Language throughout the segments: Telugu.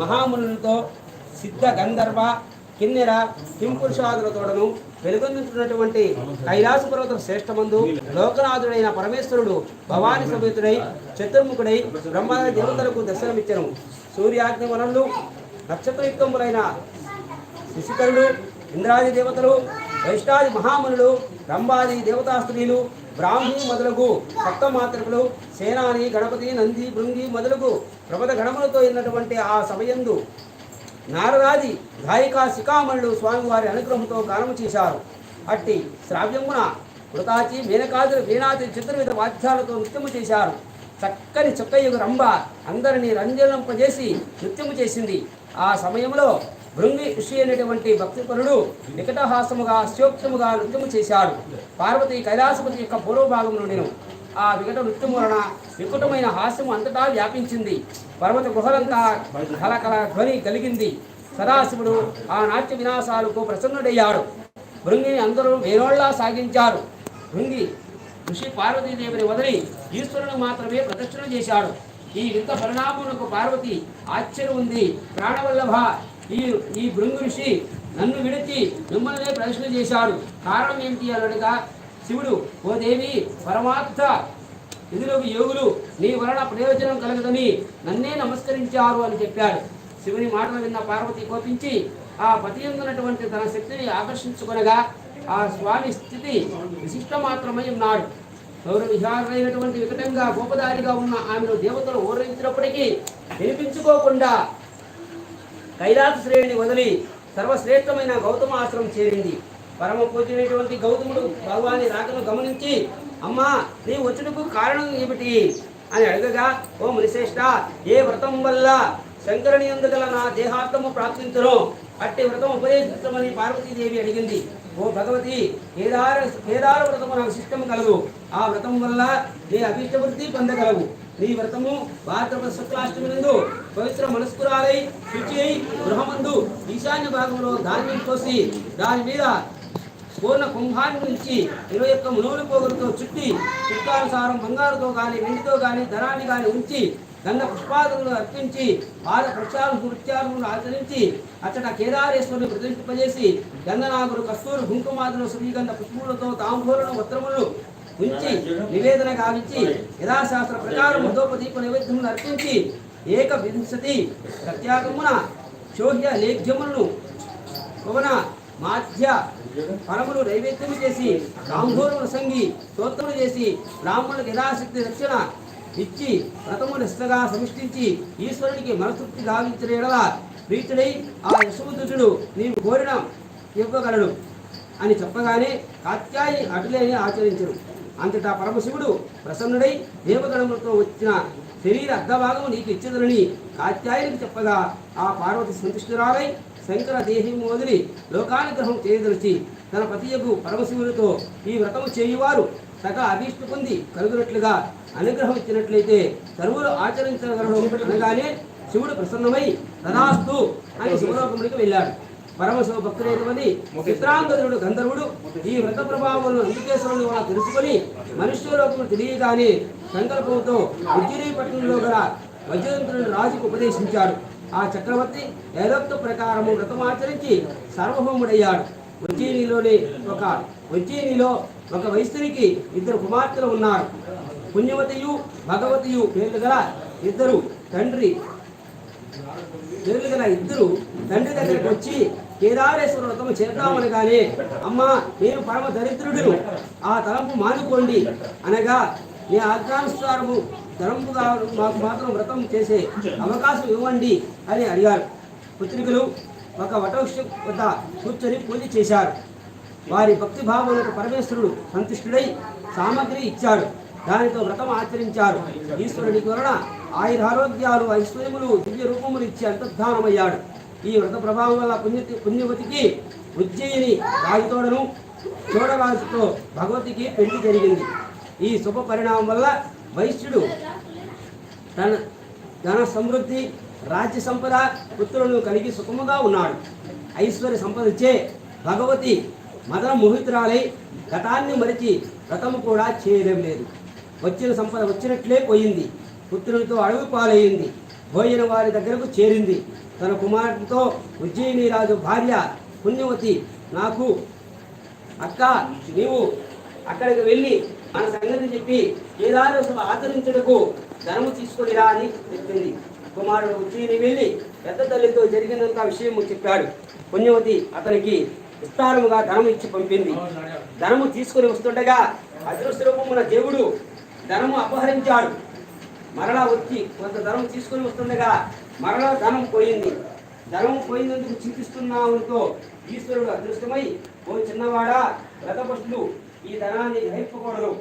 మహామునులతో సిద్ధ గంధర్వ కిన్నెర కింపురుషాదులతోడను వెలుగొందుతున్నటువంటి కైలాస పర్వతం శ్రేష్టమందు లోకనాథుడైన పరమేశ్వరుడు భవాని సమేతుడై చతుర్ముఖుడై బ్రహ్మాది దేవతలకు దర్శనమిచ్చను. సూర్యాగ్ని వనరులు నక్షత్రయుక్తములైన శిశుకరుడు ఇంద్రాది దేవతలు వైష్ణాది మహామునులు రంభాది దేవతా స్త్రీలు బ్రాహ్మి మొదలగు సప్తమాతృకులు సేనాని గణపతి నంది బృంగి మొదలగు ప్రమద గణములతో ఉన్నటువంటి ఆ సమయందు నారదాది గాయికా శిఖామణులు స్వామివారి అనుగ్రహంతో గానము చేశారు. అట్టి శ్రావ్యమున కృతాచి మేనకాదులు వీణాది చతుర్విధ వాద్యాలతో నృత్యము చేశారు. చక్కని చుక్కయ్యకు రంభ అందరినీ రంజలింపజేసి నృత్యము చేసింది. ఆ సమయంలో భృంగి ఋషి అనేటువంటి భక్తిపరుడు వికటహాసముగా శోక్తముగా నృత్యము చేశాడు. పార్వతి కైలాసపతి యొక్క పూర్వభాగం నుండిను ఆ వికట నృత్యము వలన వికటమైన హాస్యము అంతటా వ్యాపించింది. పర్వత గుహలంతా కలకల ధ్వని కలిగింది. సదాశివుడు ఆ నాట్య వినాశాలకు ప్రసన్నుడయ్యాడు. భృంగిని అందరూ వేరోళ్ళా సాగించారు. భృంగి ఋషి పార్వతీదేవిని వదిలి ఈశ్వరుని మాత్రమే ప్రదక్షిణ చేశాడు. ఈ వింత పరిణామమునకు పార్వతి ఆశ్చర్యం ఉంది. ప్రాణవల్లభ ఈ ఈ భృంగు ఋషి నన్ను విడిచి మిమ్మల్నే ప్రదర్శన చేశాడు. కారణం ఏమిటి అన్నట్టుగా శివుడు ఓ దేవి పరమాత్మ విధులకు యోగులు నీ వలన ప్రయోజనం కలగదని నన్నే నమస్కరించారు అని చెప్పాడు. శివుని మాటలు విన్న పార్వతి కోపించి ఆ పతి ఉన్నటువంటి తన శక్తిని ఆకర్షించుకొనగా ఆ స్వామి స్థితి విశిష్ట మాత్రమై ఉన్నాడు. గౌరవ విహారైనటువంటి వికటంగా గోపదారిగా ఉన్న ఆమెను దేవతలు ఓరించినప్పటికీ వినిపించుకోకుండా కైలాస శ్రేణిని వదిలి సర్వశ్రేష్టమైన గౌతమ ఆశ్రమం చేరింది. పరమ పూజనటువంటి గౌతముడు భగవాని రాకను గమనించి అమ్మా నీ వచ్చుటకు కారణం ఏమిటి? అని అడగగా ఓ మునిశ్రేష్ట ఏ వ్రతం వల్ల శంకరుని ఎందుగల నా దేహార్థము ప్రాప్తించను? అట్టి వ్రతం ఉపదేశించమని పార్వతీదేవి అడిగింది. ఓ భగవతి కేదార కేదార వ్రతము నాకు శిష్టము కలదు. ఆ వ్రతం వల్ల నీ అభిష్టవృద్ధి పొందగలవు? నీ వ్రతము భాద్రపద శుక్లాష్టమి నందు పవిత్ర మనస్కురాలై శుచి అయి గృహమందు ఈశాన్య భాగంలో ధాన్యం కోసి దాని మీద పూర్ణ కుంభాన్ని నుంచి ఇరవై ఒక్క మునువుల పోగులతో చుట్టి చుట్టానుసారం బంగారుతో కానీ వెండితో కానీ ధనాన్ని కానీ ఉంచి గంధ పుష్పాదులను అర్పించి పాద ప్రక్షాలు నృత్యాలను ఆచరించి అచ్చట కేదారేశ్వరుని ప్రతిష్ఠింపజేసి గంధనాగురు కస్తూరు కుంకుమాదులు శ్రీగంధ పుష్పములతో తాంబూలను వస్త్రములు ఉంచి నివేదన గావించి యథాశాస్త్ర ప్రకారం మధోపదీప నైవేద్యములు అర్పించి ఏక వింశతి ప్రత్యాగమున శోహ్య లేఖ్యములను పవన మాధ్య పరములు నైవేద్యము చేసి రాంభూరములు సంగి స్తోత్రములు చేసి బ్రాహ్మణులకు యథాశక్తి రక్షణ ఇచ్చి వ్రతము నిష్టగా సమిష్టించి ఈశ్వరునికి మనస్తృప్తి గావించిన ఎడల ప్రీతుడై ఆ యశోదుడు నీవు కోరిన ఇవ్వగలడు అని చెప్పగానే కాత్యాయి అటులేని ఆచరించరు అంతటా పరమశివుడు ప్రసన్నుడై దేవగణములతో వచ్చిన శరీర అర్ధభాగము నీకు ఇచ్చదనని కాత్యాయనికి చెప్పగా ఆ పార్వతి సంతుష్టురాలై శంకర దేహిము వదిలి లోకానుగ్రహం చేయదలిచి తన పతియకు పరమశివునితో ఈ వ్రతము చేయువారు సకల అభీష్ట పొంది కలుగునట్లుగా అనుగ్రహం ఇచ్చినట్లయితే సర్వులు ఆచరించగలడు అనగానే శివుడు ప్రసన్నమై తదాస్తు అని శివలోకముడికి వెళ్ళాడు. పరమశివ భక్తులైనటువంటి చిత్రాంగదుడు గంధర్వుడు ఈ వ్రత ప్రభావంలో ఇందుకేశ్వరుని వల్ల తెలుసుకొని మనుష్యలోకము తెలియగానే సంకల్పంతో ఉజ్జిరీపట్నంలో గల వజ్రదంతుని రాజుకు ఉపదేశించాడు. ఆ చక్రవర్తి ఏదోక్త ప్రకారము వ్రతమాచరించి సార్వభౌముడయ్యాడు. ఉజ్జయినిలోని ఒక ఉజ్జయినిలో ఒక వైశ్యునికి ఇద్దరు కుమార్తెలు ఉన్నారు. పుణ్యవతియు భగవతియు పేర్లు గల ఇద్దరు తండ్రి పేర్లు గల ఇద్దరు తండ్రి దగ్గరికి వచ్చి కేదారేశ్వర వ్రతము చేద్దామనగానే అమ్మా నేను పరమ దరిద్రుడును ఆ తలంపు మానుకోండి అనగా నీ ఆజ్ఞానుసారము తలంపు మాకు మాత్రం వ్రతం చేసే అవకాశం ఇవ్వండి అని అడిగారు. పుత్రికలు ఒక వటవృక్ష వద్ద కూర్చొని పూజ చేశారు. వారి భక్తి భావములకు పరమేశ్వరుడు సంతుష్టుడై సామగ్రి ఇచ్చాడు దానితో వ్రతం ఆచరించారు. ఈశ్వరుడి వలన ఆయురారోగ్యాలు ఐశ్వర్యములు దివ్య రూపములు ఇచ్చి అంతర్ధానమయ్యాడు. ఈ వ్రత ప్రభావం వల్ల పుణ్య పుణ్యవతికి ఉజ్జయిని రాజుతోడను చూడవాసితో భగవతికి పెళ్ళి జరిగింది. ఈ శుభ పరిణామం వల్ల వైశ్యుడు తన ధన సమృద్ధి రాజ్య సంపద పుత్రులను కలిగి సుఖముగా ఉన్నాడు. ఐశ్వర్య సంపదచే భగవతి మదన మోహితురాలై గతాన్ని మరిచి వ్రతము కూడా చేయడం లేదు. వచ్చిన సంపద వచ్చినట్లే పోయింది. పుత్రునితో అడవి పాలయ్యింది భోజన వారి దగ్గరకు చేరింది. తన కుమారుడితో ఉజ్జయిని రాజు భార్య పుణ్యవతి నాకు అక్క నీవు అక్కడికి వెళ్ళి మన సంగతి చెప్పి కేదారేశ్వర ఆచరించుటకు ధనము తీసుకునిరా అని చెప్పింది. కుమారుడు ఉజ్జయిని వెళ్ళి పెద్ద తల్లితో జరిగినంత విషయము చెప్పాడు. పుణ్యవతి అతనికి విస్తారముగా ధనము ఇచ్చి పంపింది. ధనము తీసుకొని వస్తుండగా అదృష్ట రూపమున దేవుడు ధనము అపహరించాడు. మరలా వచ్చి కొంత ధనం తీసుకొని వస్తుండగా మరలా ధనం పోయింది. ధనం పోయినందుకు చింతిస్తున్నావుతో ఈశ్వరుడు అదృష్టమై ఓ చిన్నవాడా గతపస్తులు ఈ ధనాన్ని గ్రహింపకూడదు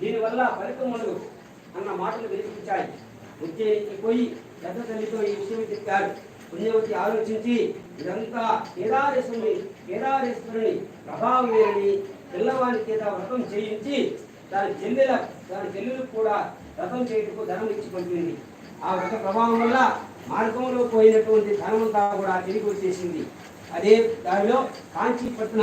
దీనివల్ల ఫలితం ఉండదు అన్న మాటలు వినిపించాయి. ఉజ్జయినికి పోయి పెద్ద తల్లితో ఈ విషయం చెప్పారు. పుణ్యవతి ఆలోచించి ఇదంతా కేదారేశ్వరుని కేదారేశ్వరుని ప్రభావం లేని పిల్లవాని చేత వ్రతం చేయించి దాని చెల్లెల దాని చెల్లెలకు కూడా రథం చేయటకు ధనం ఇచ్చి పంపింది ఆ వ్రత ప్రభావం వల్ల మార్గంలో పోయినటువంటి ధనమంతా కూడా తిరిగి వచ్చేసింది. అదే దానిలో కాంచీపట్న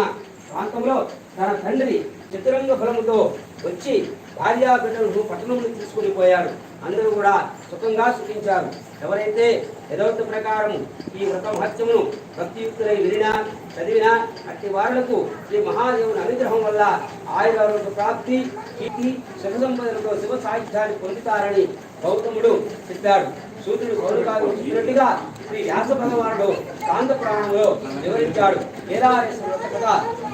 ప్రాంతంలో తన తండ్రి చిత్రంగ బలముతో వచ్చి భార్యా బిడ్డలను పట్టణంలో తీసుకుని పోయారు అందరూ కూడా సుఖంగా సుఖించారు. ఎవరైతే యథోక్త ప్రకారం ఈ వ్రత హత్యమును భక్తియుక్తులై వినినా చదివినా అట్టి వారులకు శ్రీ మహాదేవుని అనుగ్రహం వల్ల ఆయురారోగ్య ప్రాప్తి కీర్తి సుఖ సంపదలతో శివ సాహిత్యాన్ని పొందుతారని గౌతముడు చెప్పాడు. సూర్యుడు గౌరకాలు చెప్పినట్టుగా శ్రీ వ్యాస భగవానుడు కాంత ప్రాణంలో వివరించాడు. కేదారేశ్వర కథ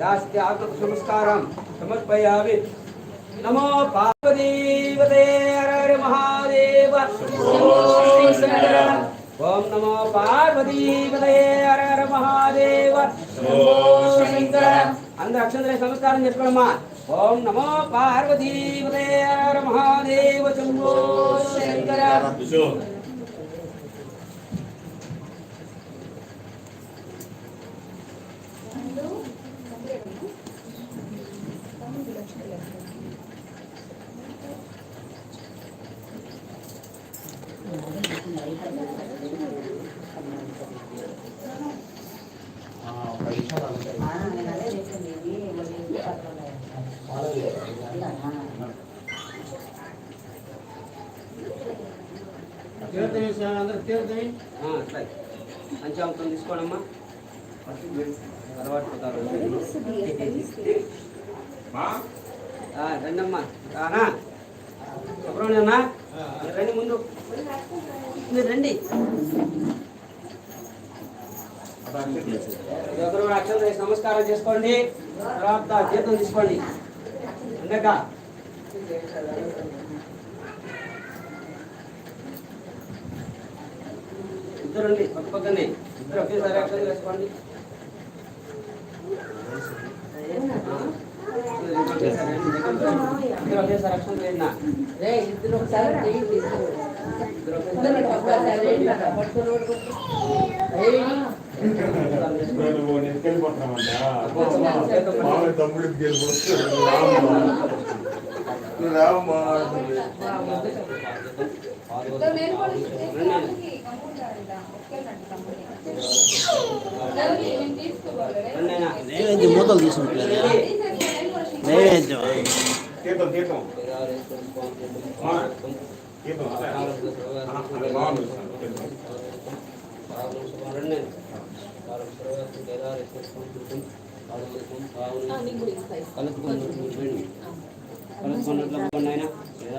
దాస్తి ఆత్మ నమస్కారం సమర్పయామి నమో పార్వతీవతే హర మహాదేవ ఓం నమో పార్వతీపదే హర హర మహాదేవ అందరు అక్షంతరే నమస్కారం చెప్పడమ్మా ఓం నమో పార్వతీపదే హర హర మహాదేవ శంభో శంకర ఆ, అట్లా. పంచామృతం తీసుకోండమ్మా అలవాటు ప్రకారం ఆ, రండమ్మా. రానా? రండి ముందు. మీరు రండి. ఎవరు అక్షరం వేసి నమస్కారం చేసుకోండి. తర్వాత జీతం తీసుకోండి. అందక ఇద్దరండి పక్క పక్కనే. ఇద్దరు ఒకేసారి అక్షరం చేసుకోండి. ఇద్దరు ఒకేసారి అక్షరం ఇద్దరు ఒకసారి చేయండి. ఇద్దరు ఒక్కసారి చేయండి పట్టుకోడు మామయ్య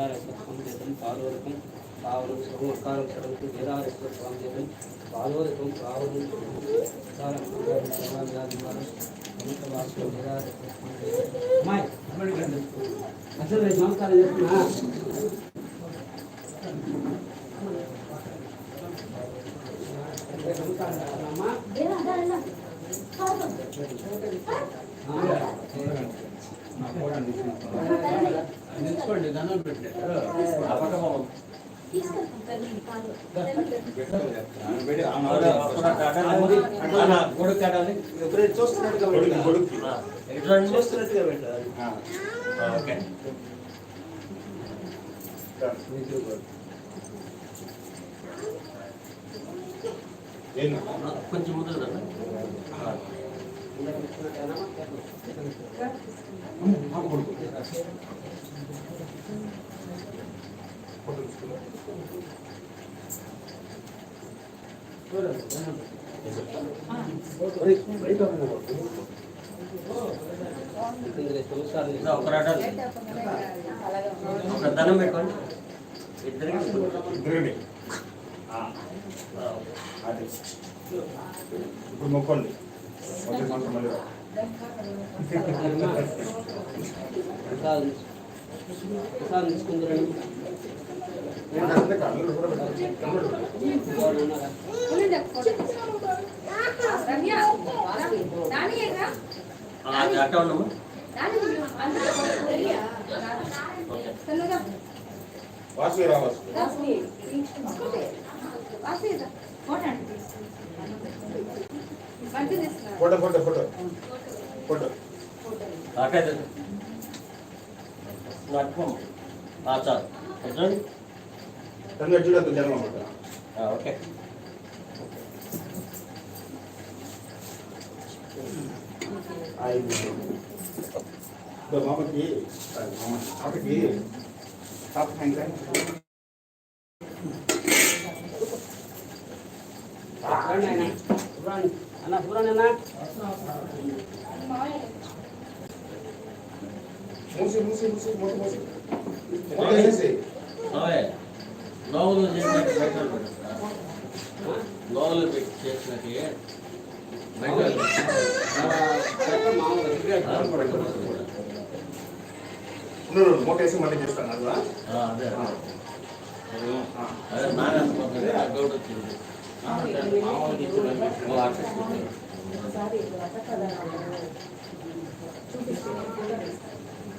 తమ్ముడికి గెలిపోతే రామా నైవేద్యం మూతలు తీసుకుంటారు నైవేద్యం తీర్థం తీర్థం తీర్థం నమస్కారం చేస్తున్నా అమ్మా దండం పెట్టారు చూస్తున్నట్టుగా పెట్టాలి. ఓకే కొంచెం ముందు ఒక దండం పెట్టుకోండి ఇద్దరికి ఇద్దరిని అది ఇప్పుడు మొక్కండి వచ్చే సంవత్సరం మళ్ళీ వాసు రా Vasu photo photo. Photo. Photo platform હા ચાલ એટલે તમને જોડે તો જાણવા માટે હા ઓકે આવી મામાજી આપણે સાફ થઈ જાય Run, Anna. Run. Anna, run, Anna. మూసి మూసి మూసి మూసి మూసి మూసి అవే లోపల చేసినట్టు బయట పెడతా లోపల పెట్టి చేసినట్టు బయట నువ్వు మూటేసి మళ్ళీ చేస్తాను అలా ఆ, అదే అదే నానేస్తుంది ఆ గౌడ వచ్చింది ఓ, అట్లా చేసింది. అచ్చండి